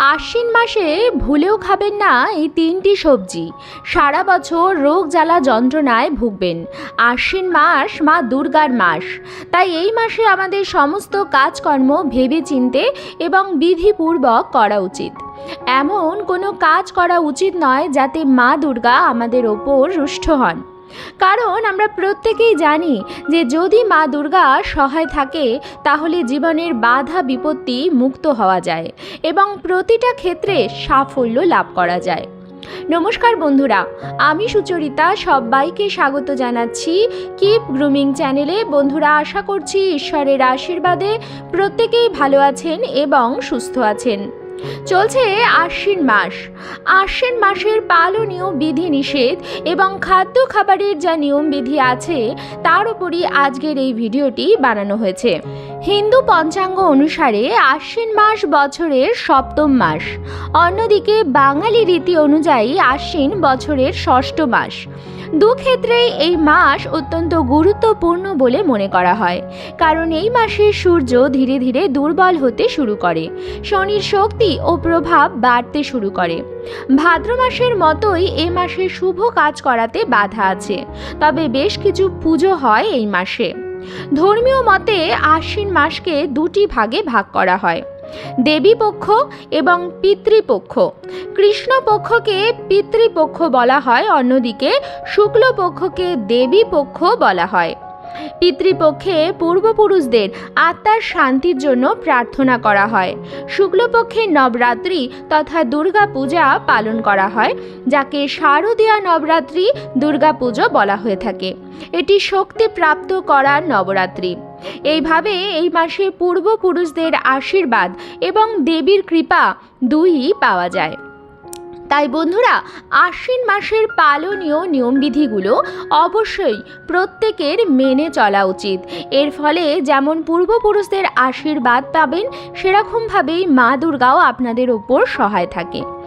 আশ্বিন মাসে ভুলেও খাবেন না এই তিনটি সবজি। সারা বছর রোগ জ্বালা যন্ত্রণায় ভুগবেন। আশ্বিন মাস মা দুর্গার মাস। তাই এই মাসে আমাদের সমস্ত কাজকর্ম ভেবে চিনতে এবং বিধিপূর্বক করা উচিত। এমন কোনো কাজ করা উচিত নয় যাতে মা দুর্গা আমাদের ওপর রুষ্ট হন। কারণ আমরা প্রত্যেকেই জানি যে যদি মা দুর্গা সহায় থাকে, তাহলে জীবনের বাধা বিপত্তি মুক্ত হওয়া যায় এবং প্রতিটা ক্ষেত্রে সাফল্য লাভ করা যায়। নমস্কার বন্ধুরা, আমি সুচরিতা, সবাইকে স্বাগত জানাচ্ছি কিপ গ্রুমিং চ্যানেলে। বন্ধুরা, আশা করছি ঈশ্বরের আশীর্বাদে প্রত্যেকেই ভালো আছেন এবং সুস্থ আছেন। চলছে আশ্বিন মাস। আশ্বিন মাসের পালনীয় বিধি নিষেধ এবং খাদ্য খাবারের যা নিয়ম বিধি আছে, তার উপরই আজকের এই ভিডিওটি বানানো হয়েছে। হিন্দু পঞ্চাঙ্গ অনুসারে আশ্বিন মাস বছরের সপ্তম মাস। অন্যদিকে বাঙালি রীতি অনুযায়ী আশ্বিন বছরের ষষ্ঠ মাস। দু ক্ষেত্রেই এই মাস অত্যন্ত গুরুত্বপূর্ণ বলে মনে করা হয়। কারণ এই মাসে সূর্য ধীরে ধীরে দুর্বল হতে শুরু করে, শনির শক্তি ও প্রভাব বাড়তে শুরু করে। ভাদ্র মাসের মতোই এ মাসে শুভ কাজ করাতে বাধা আছে। তবে বেশ কিছু পুজো হয় এই মাসে। ধর্মীয় মতে আশ্বিন মাসকে দুটি ভাগে ভাগ করা হয়। দেবী পক্ষ এবং পিতৃপক্ষ। কৃষ্ণপক্ষকে পিতৃপক্ষ বলা হয়, অন্যদিকে শুক্লপক্ষকে দেবী পক্ষ বলা হয়। পিতৃপক্ষে পূর্বপুরুষদের আত্মার শান্তির জন্য প্রার্থনা করা হয়। শুক্লপক্ষে নবরাত্রি তথা দুর্গা পূজা পালন করা হয়, যাকে শারদীয়া নবরাত্রি দুর্গা পুজো বলা হয়ে থাকে। এটি শক্তি প্রাপ্ত করার নবরাত্রি। এইভাবে এই মাসে পূর্বপুরুষদের আশীর্বাদ এবং দেবীর কৃপা দুইই পাওয়া যায়। তাই বন্ধুরা, আশ্বিন মাসের পালনীয় নিয়মবিধিগুলো অবশ্যই প্রত্যেকের মেনে চলা উচিত। এর ফলে যেমন পূর্বপুরুষদের আশীর্বাদ পাবেন, সেরকমভাবেই মা দুর্গাও আপনাদের ওপর সহায় থাকে।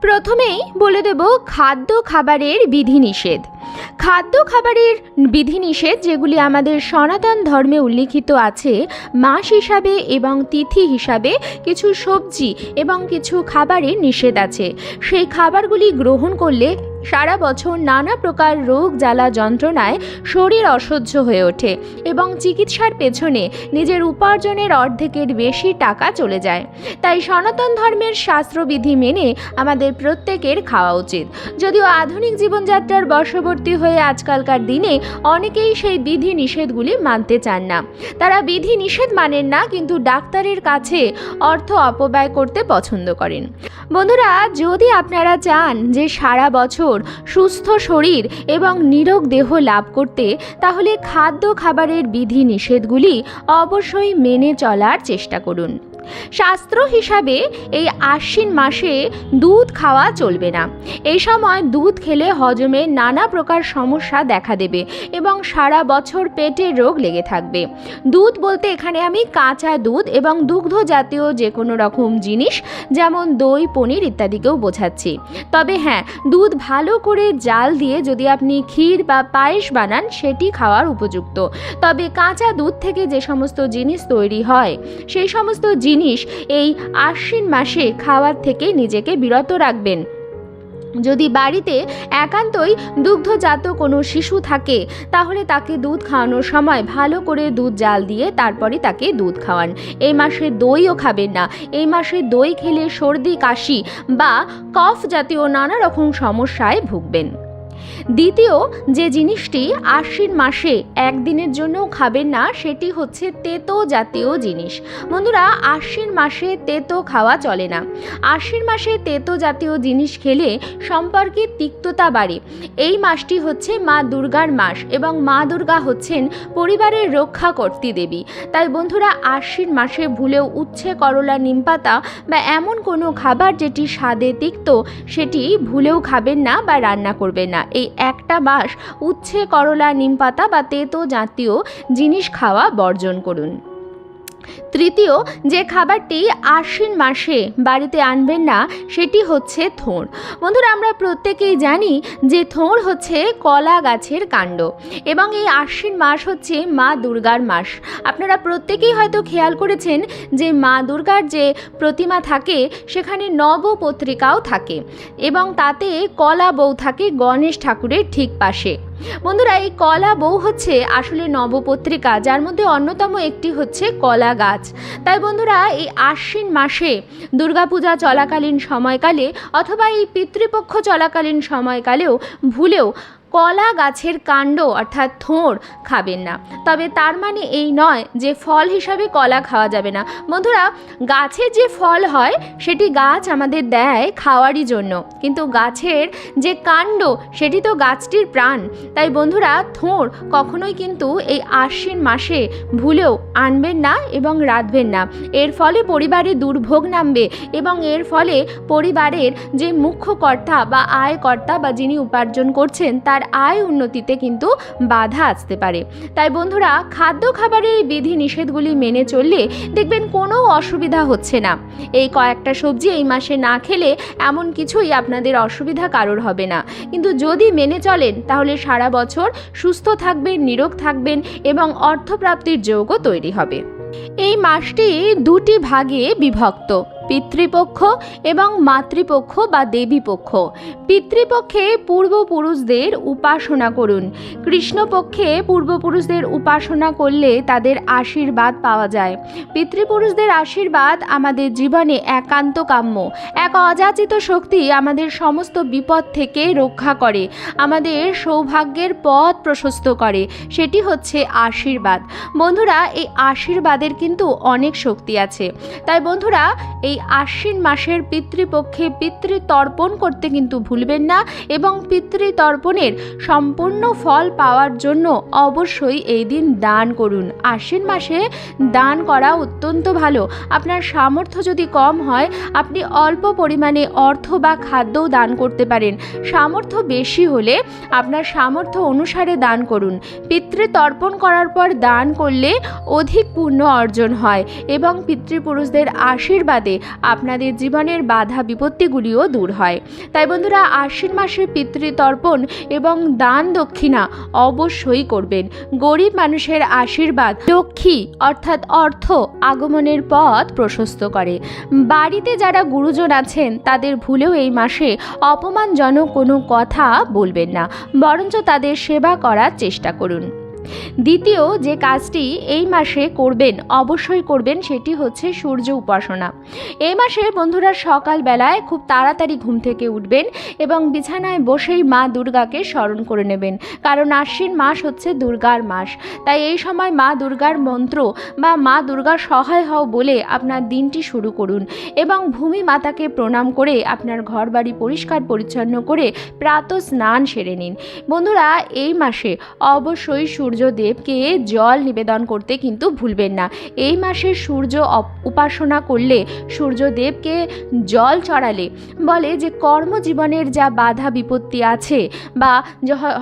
প্রথমেই বলে দেব খাদ্য খাবারের বিধিনিষেধ। খাদ্য খাবারের বিধিনিষেধ যেগুলি আমাদের সনাতন ধর্মে উল্লিখিত আছে, মাস হিসাবে এবং তিথি হিসাবে কিছু সবজি এবং কিছু খাবারের নিষেধ আছে। সেই খাবারগুলি গ্রহণ করলে সারা বছর নানা প্রকার রোগ জ্বালা যন্ত্রণায় শরীর অসহ্য হয়ে ওঠে এবং চিকিৎসার পেছনে নিজের উপার্জনের অর্ধেকের বেশি টাকা চলে যায়। তাই সনাতন ধর্মের শাস্ত্রবিধি মেনে আমাদের প্রত্যেকের খাওয়া উচিত। যদিও আধুনিক জীবনযাত্রার বশবর্তী হয়ে আজকালকার দিনে অনেকেই সেই বিধি নিষেধগুলি মানতে চান না। তারা বিধি নিষেধ মানেন না, কিন্তু ডাক্তারের কাছে অর্থ অপব্যয় করতে পছন্দ করেন। বন্ধুরা, যদি আপনারা চান যে সারা বছর সুস্থ শরীর এবং নিরোগ দেহ লাভ করতে, তাহলে খাদ্য খাবারের বিধি নিষেধগুলি অবশ্যই মেনে চলার চেষ্টা করুন। শাস্ত্র হিসাবে এই আশ্বিন মাসে দুধ খাওয়া চলবে না। এই সময় দুধ খেলে হজমে নানা প্রকার সমস্যা দেখা দেবে এবং সারা বছর পেটের রোগ লেগে থাকবে। দুধ বলতে এখানে আমি কাঁচা দুধ এবং দুগ্ধ জাতীয় যে কোনো রকম জিনিস, যেমন দই, পনির ইত্যাদিকেও বোঝাচ্ছি। তবে হ্যাঁ দুধ ভালো করে জাল দিয়ে যদি আপনি ক্ষীর বা পায়েস বানান, সেটি খাওয়ার উপযুক্ত। তবে কাঁচা দুধ থেকে যে সমস্ত জিনিস তৈরি হয়, সেই সমস্ত জিনিস এই আশ্বিন মাসে খাওয়ার থেকে নিজেকে বিরত রাখবেন। যদি বাড়িতে একান্তই দুগ্ধজাত কোনো শিশু থাকে, তাহলে তাকে দুধ খাওয়ানোর সময় ভালো করে দুধ জাল দিয়ে তারপরে তাকে দুধ খাওয়ান। এই মাসে দইও খাবেন না। এই মাসে দই খেলে সর্দি, কাশি বা কফ জাতীয় নানা রকম সমস্যায় ভুগবেন। দ্বিতীয়, যে জিনিসটি আশ্বিন মাসে একদিনের জন্যও খাবেন না, সেটি হচ্ছে তেতো জাতীয় জিনিস। বন্ধুরা, আশ্বিন মাসে তেতো খাওয়া চলে না। আশ্বিন মাসে তেতো জাতীয় জিনিস খেলে সম্পর্কে তিক্ততা বাড়ে। এই মাসটি হচ্ছে মা দুর্গার মাস এবং মা দুর্গা হচ্ছেন পরিবারের রক্ষা কর্তী দেবী। তাই বন্ধুরা, আশ্বিন মাসে ভুলেও উচ্ছে, করলা নিমপাতা বা এমন কোনো খাবার যেটি স্বাদে তিক্ত, সেটি ভুলেও খাবেন না বা রান্না করবেন না। এই একটা মাস উচ্ছে করলা নিমপাতা বা তেতো জাতীয় জিনিস খাওয়া বর্জন করুন। তৃতীয়, যে খাবারটি আশ্বিন মাসে বাড়িতে আনবেন না, সেটি হচ্ছে থোঁড়। বন্ধুরা, আমরা প্রত্যেকেই জানি যে থোঁড় হচ্ছে কলা গাছের কাণ্ড এবং এই আশ্বিন মাস হচ্ছে মা দুর্গার মাস। আপনারা প্রত্যেকেই হয়তো খেয়াল করেছেন যে মা দুর্গার যে প্রতিমা থাকে, সেখানে নব পত্রিকাও থাকে এবং তাতে কলা বউ থাকে গণেশ ঠাকুরের ঠিক পাশে। বন্ধুরা, এই কলা বউ হচ্ছে আসলে নবপত্রিকা, যার মধ্যে অন্যতম একটি হচ্ছে কলা গাছ। তাই বন্ধুরা, এই আশ্বিন মাসে দুর্গাপূজা চলাকালীন সময়কালে অথবা এই পিতৃপক্ষ চলাকালীন সময়কালেও ভুলেও কলা গাছের কাণ্ড অর্থাৎ থোঁড় খাবেন না। তবে তার মানে এই নয় যে ফল হিসাবে কলা খাওয়া যাবে না। বন্ধুরা গাছের যে ফল হয়, সেটি গাছ আমাদের দেয় খাওয়ারই জন্য। কিন্তু গাছের যে কাণ্ড, সেটি তো গাছটির প্রাণ। তাই বন্ধুরা থোঁড় কখনোই কিন্তু এই আশ্বিন মাসে ভুলেও আনবেন না এবং রাঁধবেন না। এর ফলে পরিবারে দুর্ভোগ নামবে এবং এর ফলে পরিবারের যে মুখ্য কর্তা বা আয় কর্তা বা যিনি উপার্জন করছেন, তার আয় উন্নতিতে কিন্তু বাধা আসতে পারে। তাই বন্ধুরা, খাদ্য খাবারের বিধি নিষেধগুলি মেনে চললে দেখবেন কোনো অসুবিধা হচ্ছে না। এই কয়েকটা সবজি এই মাসে না খেলে এমন কিছুই আপনাদের অসুবিধা কারোর হবে না। কিন্তু যদি মেনে চলেন, তাহলে সারা বছর সুস্থ থাকবেন, নিরোগ থাকবেন এবং অর্থপ্রাপ্তির যোগও তৈরি হবে। এই মাসটি দুটি ভাগে বিভক্ত। পিতৃপক্ষ এবং মাতৃপক্ষ বা দেবীপক্ষ। পিতৃপক্ষে পূর্বপুরুষদের উপাসনা করুন। কৃষ্ণপক্ষে পূর্বপুরুষদের উপাসনা করলে তাদের আশীর্বাদ পাওয়া যায়। পিতৃপুরুষদের আশীর্বাদ আমাদের জীবনে একান্ত কাম্য। এক অযাচিত শক্তি আমাদের সমস্ত বিপদ থেকে রক্ষা করে, আমাদের সৌভাগ্যের পথ প্রশস্ত করে। সেটি হচ্ছে আশীর্বাদ। বন্ধুরা, এই আশীর্বাদের কিন্তু অনেক শক্তি আছে। তাই বন্ধুরা, এই আশ্বিন মাসের পিতৃপক্ষে পিতৃতর্পণ করতে কিন্তু ভুলবেন না এবং পিতৃতর্পণের সম্পূর্ণ ফল পাওয়ার জন্য অবশ্যই এই দিন দান করুন। আশ্বিন মাসে দান করা অত্যন্ত ভালো। আপনার সামর্থ্য যদি কম হয়, আপনি অল্প পরিমাণে অর্থ বা খাদ্যও দান করতে পারেন। সামর্থ্য বেশি হলে আপনার সামর্থ্য অনুসারে দান করুন। পিতৃতর্পণ করার পর দান করলে অধিক পুণ্য অর্জন হয় এবং পিতৃপুরুষদের আশীর্বাদে আপনাদের জীবনের বাধা বিপত্তিগুলিও দূর হয়। তাই বন্ধুরা, আশ্বিন মাসে পিতৃতর্পণ এবং দান দক্ষিণা অবশ্যই করবেন। গরিব মানুষের আশীর্বাদ লক্ষ্মী অর্থাৎ অর্থ আগমনের পথ প্রশস্ত করে। বাড়িতে যারা গুরুজন আছেন, তাদের ভুলেও এই মাসে অপমানজনক কোনো কথা বলবেন না। বরঞ্চ তাদের সেবা করার চেষ্টা করুন। দ্বিতীয় যে কাজটি এই মাসে করবেন, অবশ্যই করবেন, সেটি হচ্ছে সূর্য উপাসনা। এই মাসে বন্ধুরা সকালবেলায় খুব তাড়াতাড়ি ঘুম থেকে উঠবেন এবং বিছানায় বসেই মা দুর্গাকে স্মরণ করে নেবেন। কারণ আশ্বিন মাস হচ্ছে দুর্গার মাস। তাই এই সময় মা দুর্গার মন্ত্র বা মা দুর্গার সহায় হও বলে আপনার দিনটি শুরু করুন এবং ভূমি মাতাকে প্রণাম করে আপনার ঘর বাড়ি পরিষ্কার পরিচ্ছন্ন করে প্রাত স্নান সেরে নিন। বন্ধুরা, এই মাসে অবশ্যই সূর্যদেবকে জল নিবেদন করতে কিন্তু ভুলবেন না। এই মাসে সূর্য উপাসনা করলে সূর্যদেবকে জল চড়ালে বলে যে কর্মজীবনের যা বাধা বিপত্তি আছে বা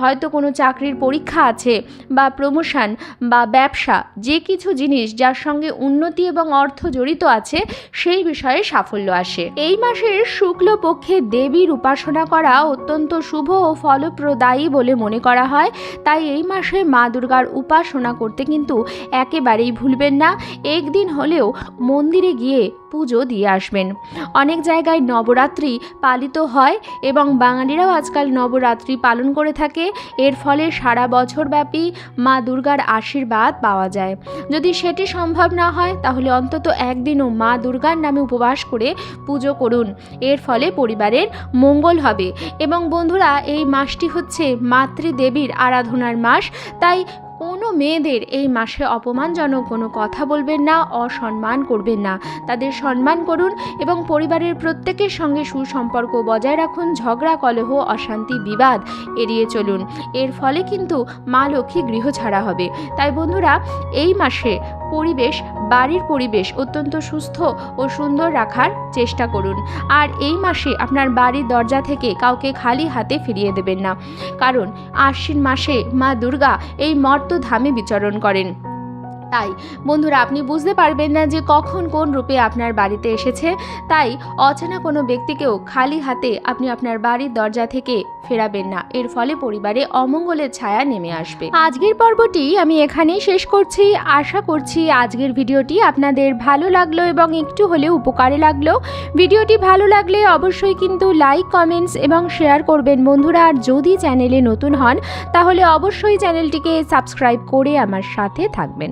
হয়তো কোনো চাকরির পরীক্ষা আছে বা প্রমোশন বা ব্যবসা যে কিছু জিনিস যার সঙ্গে উন্নতি এবং অর্থ জড়িত আছে সেই বিষয়ে সাফল্য আসে। এই মাসের শুক্লপক্ষে দেবীর উপাসনা করা অত্যন্ত শুভ ও ফলপ্রদায়ী বলে মনে করা হয়। তাই এই মাসে মা দুর্গার উপাসনা করতে কিন্তু একেবারেই ভুলবেন না। একদিন হলেও মন্দিরে গিয়ে পুজো দিয়ে আসবেন। অনেক জায়গায় নবরাত্রি পালিত হয় এবং বাঙালিরাও আজকাল নবরাত্রি পালন করে থাকে। এর ফলে সারা বছরব্যাপী মা দুর্গার আশীর্বাদ পাওয়া যায়। যদি সেটি সম্ভব না হয়, তাহলে অন্তত একদিনও মা দুর্গার নামে উপবাস করে পুজো করুন। এর ফলে পরিবারের মঙ্গল হবে। এবং বন্ধুরা, এই মাসটি হচ্ছে মাতৃদেবীর আরাধনার মাস। তাই মেয়েদের এই মাসে অপমানজনক কোনো কথা বলবেন না, অসম্মান করবেন না। তাদের সম্মান করুন এবং পরিবারের প্রত্যেকের সঙ্গে সুসম্পর্ক বজায় রাখুন, ঝগড়া, কলহ, অশান্তি, বিবাদ এড়িয়ে চলুন। এর ফলে কিন্তু মা লক্ষ্মী গৃহ ছাড়া হবে। তাই বন্ধুরা, এই মাসে পরিবেশ, বাড়ির পরিবেশ অত্যন্ত সুস্থ ও সুন্দর রাখার চেষ্টা করুন। আর এই মাসে আপনার বাড়ির দরজা থেকে কাউকে খালি হাতে ফিরিয়ে দেবেন না। কারণ আশ্বিন মাসে মা দুর্গা এই মর্তধামে বিচরণ করেন। তাই, বন্ধুরা, আপনি বুঝতে পারবেন না যে কখন কোন রূপে আপনার বাড়িতে এসেছে, তাই অচেনা কোনো ব্যক্তিকেও খালি হাতে আপনি আপনার বাড়ির দরজা থেকে ফেরাবেন না। এর ফলে পরিবারে অমঙ্গলের ছায়া নেমে আসবে। আজকের পর্বটি আমি এখানেই শেষ করছি। আশা করছি আজকের ভিডিওটি আপনাদের ভালো লাগল এবং একটু হলেও উপকারে লাগল। ভিডিওটি ভালো লাগলে অবশ্যই কিন্তু লাইক, কমেন্টস এবং শেয়ার করবেন বন্ধুরা। আর যদি চ্যানেলে নতুন হন, তাহলে অবশ্যই চ্যানেলটিকে সাবস্ক্রাইব করে আমার সাথে থাকবেন।